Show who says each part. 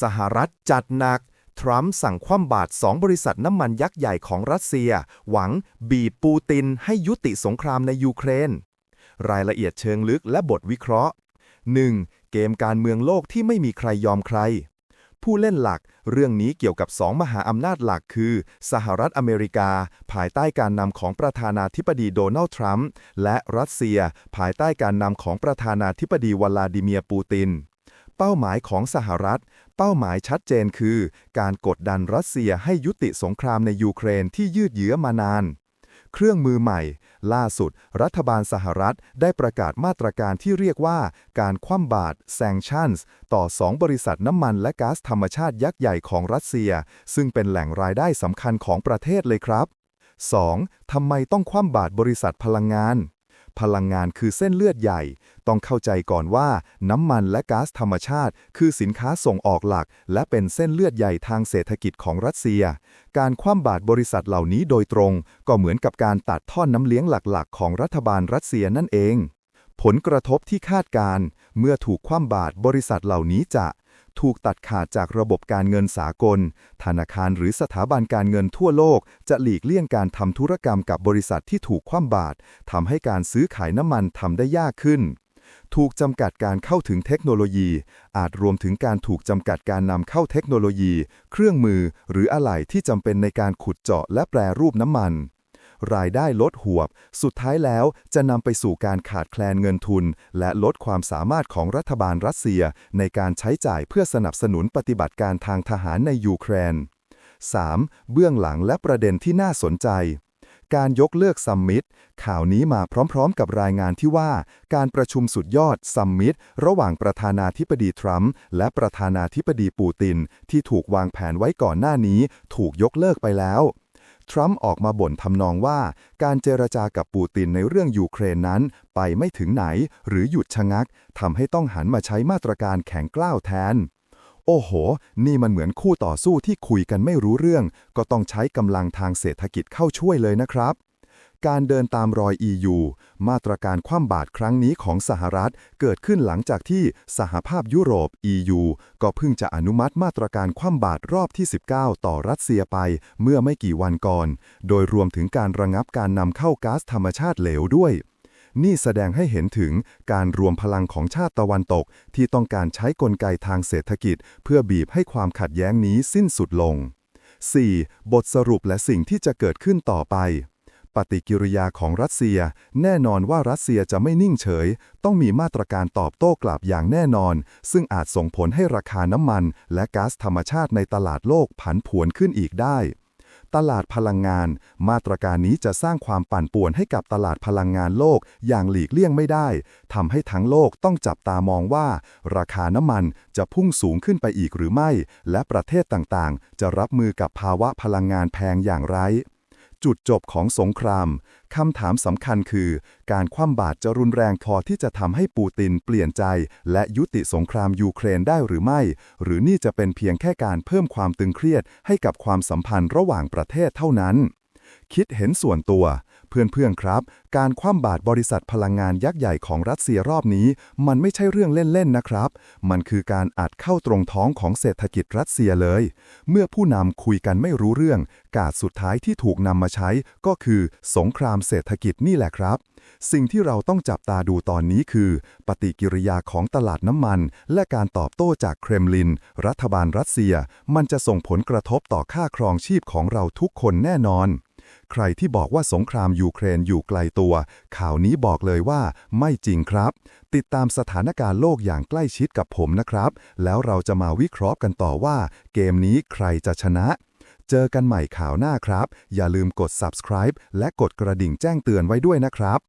Speaker 1: สหรัฐจัดหนัก ทรัมป์สั่งคว่ำบาตรสองบริษัทน้ำมันยักษ์ใหญ่ของรัสเซีย หวังบีบปูตินให้ยุติสงครามในยูเครน รายละเอียดเชิงลึกและบทวิเคราะห์ 1. เกมการเมืองโลกที่ไม่มีใครยอมใคร ผู้เล่นหลัก เรื่องนี้เกี่ยวกับสองมหาอำนาจหลักคือ สหรัฐอเมริกา ภายใต้การนำของประธานาธิบดีโดนัลด์ทรัมป์และรัสเซีย ภายใต้การนำของประธานาธิบดีวลาดิเมียร์ปูติน เป้าหมายของสหรัฐ เป้าหมายชัดเจนคือ การกดดันรัสเซียให้ยุติสงครามในยูเครนที่ยืดเยื้อมานาน เครื่องมือใหม่ ล่าสุด รัฐบาลสหรัฐได้ประกาศมาตรการที่เรียกว่า การคว่ำบาตร sanctions ต่อ 2 บริษัทน้ำมันและก๊าซธรรมชาติยักษ์ใหญ่ของรัสเซีย ซึ่งเป็นแหล่งรายได้สำคัญของประเทศเลยครับ 2. ทำไมต้องคว่ำบาตรบริษัทพลังงาน พลังงานคือเส้นเลือดใหญ่ ต้องเข้าใจก่อนว่า น้ำมันและก๊าซธรรมชาติ คือสินค้าส่งออกหลัก และเป็นเส้นเลือดใหญ่ทางเศรษฐกิจของรัสเซีย การคว่ำบาตรบริษัทเหล่านี้โดยตรง ก็เหมือนกับการตัดท่อนน้ำเลี้ยงหลักๆ ของรัฐบาลรัสเซียนั่นเอง ผลกระทบที่คาดการณ์เมื่อถูกคว่ำบาตรบริษัทเหล่านี้จะ ถูกตัดขาดจากระบบการเงินสากล ธนาคารหรือสถาบันการเงินทั่วโลก จะหลีกเลี่ยงการทำธุรกรรมกับบริษัทที่ถูกคว่ำบาตรทำให้การซื้อขายน้ำมันทำได้ยากขึ้น ถูกจำกัดการเข้าถึงเทคโนโลยี อาจรวมถึงการถูกจำกัดการนำเข้าเทคโนโลยี เครื่องมือ หรืออะไหล่ที่จำเป็นในการขุดเจาะและแปรรูปน้ำมัน รายได้ลดหวบ สุดท้ายแล้วจะนำไปสู่การขาดแคลนเงินทุน และลดความสามารถของรัฐบาลรัสเซีย ในการใช้จ่ายเพื่อสนับสนุนปฏิบัติการทางทหารในยูเครน 3. เบื้องหลังและประเด็นที่น่าสนใจ การยกเลิกซัมมิต ข่าวนี้มาพร้อมๆกับรายงานที่ว่า การประชุมสุดยอดซัมมิต ระหว่างประธานาธิบดีทรัมป์และประธานาธิบดีปูติน ที่ถูกวางแผนไว้ก่อนหน้านี้ ถูกยกเลิกไปแล้ว ทรัมป์ออกมาบ่นทำนองว่า การเจรจากับปูตินในเรื่องยูเครนนั้น ไปไม่ถึงไหนหรือหยุดชะงักทำให้ต้องหันมาใช้มาตรการแข็งกล้าวแทน โอ้โห นี่มันเหมือนคู่ต่อสู้ที่คุยกันไม่รู้เรื่อง ก็ต้องใช้กำลังทางเศรษฐกิจเข้าช่วยเลยนะครับ การเดินตามรอย EU มาตรการคว่ำบาตรครั้งนี้ของสหรัฐ เกิดขึ้นหลังจากที่สหภาพยุโรป EU ก็เพิ่งจะอนุมัติมาตรการคว่ำบาตรรอบที่ 19 ต่อรัสเซียไปเมื่อไม่กี่วันก่อน โดยรวมถึงการระงับการนำเข้าก๊าซธรรมชาติเหลวด้วยนี่แสดงให้เห็นถึงการรวมพลังของชาติตะวันตก ที่ต้องการใช้กลไกทางเศรษฐกิจ เพื่อบีบให้ความขัดแย้งนี้สิ้นสุดลง 4. บทสรุปและสิ่งที่จะเกิดขึ้นต่อไป ปฏิกิริยาของรัสเซีย แน่นอนว่ารัสเซียจะไม่นิ่งเฉย ต้องมีมาตรการตอบโต้กลับอย่างแน่นอน ซึ่งอาจส่งผลให้ราคาน้ำมัน และก๊าซธรรมชาติในตลาดโลกผันผวนขึ้นอีกได้ ตลาดพลังงาน มาตรการนี้จะสร้างความปั่นป่วนให้กับตลาดพลังงานโลกอย่างหลีกเลี่ยงไม่ได้ทำให้ทั้งโลกต้องจับตามองว่า ราคาน้ำมันจะพุ่งสูงขึ้นไปอีกหรือไม่ และประเทศต่างๆ จะรับมือกับภาวะพลังงานแพงอย่างไร จุดจบของสงคราม คำถามสำคัญคือ การคว่ำบาตรจะรุนแรงพอที่จะทำให้ปูตินเปลี่ยนใจ และยุติสงครามยูเครนได้หรือไม่ หรือนี่จะเป็นเพียงแค่การเพิ่มความตึงเครียดให้กับความสัมพันธ์ระหว่างประเทศเท่านั้น คิดเห็นส่วนตัว เพื่อนๆครับ การคว่ำบาตรบริษัทพลังงานยักษ์ใหญ่ของรัสเซียรอบนี้ มันไม่ใช่เรื่องเล่นๆนะครับ มันคือการอัดเข้าตรงท้องของเศรษฐกิจรัสเซียเลย เมื่อผู้นำคุยกันไม่รู้เรื่อง กาดสุดท้ายที่ถูกนำมาใช้ก็คือ สงครามเศรษฐกิจนี่แหละครับ สิ่งที่เราต้องจับตาดูตอนนี้คือ ปฏิกิริยาของตลาดน้ำมัน และการตอบโต้จากเครมลิน รัฐบาลรัสเซีย มันจะส่งผลกระทบต่อค่าครองชีพของเราทุกคนแน่นอน ใครที่บอกว่าสงครามยูเครนอยู่ไกลตัว ข่าวนี้บอกเลยว่าไม่จริงครับ ติดตามสถานการณ์โลกอย่างใกล้ชิดกับผมนะครับ แล้วเราจะมาวิเคราะห์กันต่อว่า เกมนี้ใครจะชนะ เจอกันใหม่ข่าวหน้าครับ อย่าลืมกด subscribe และกดกระดิ่งแจ้งเตือนไว้ด้วยนะครับ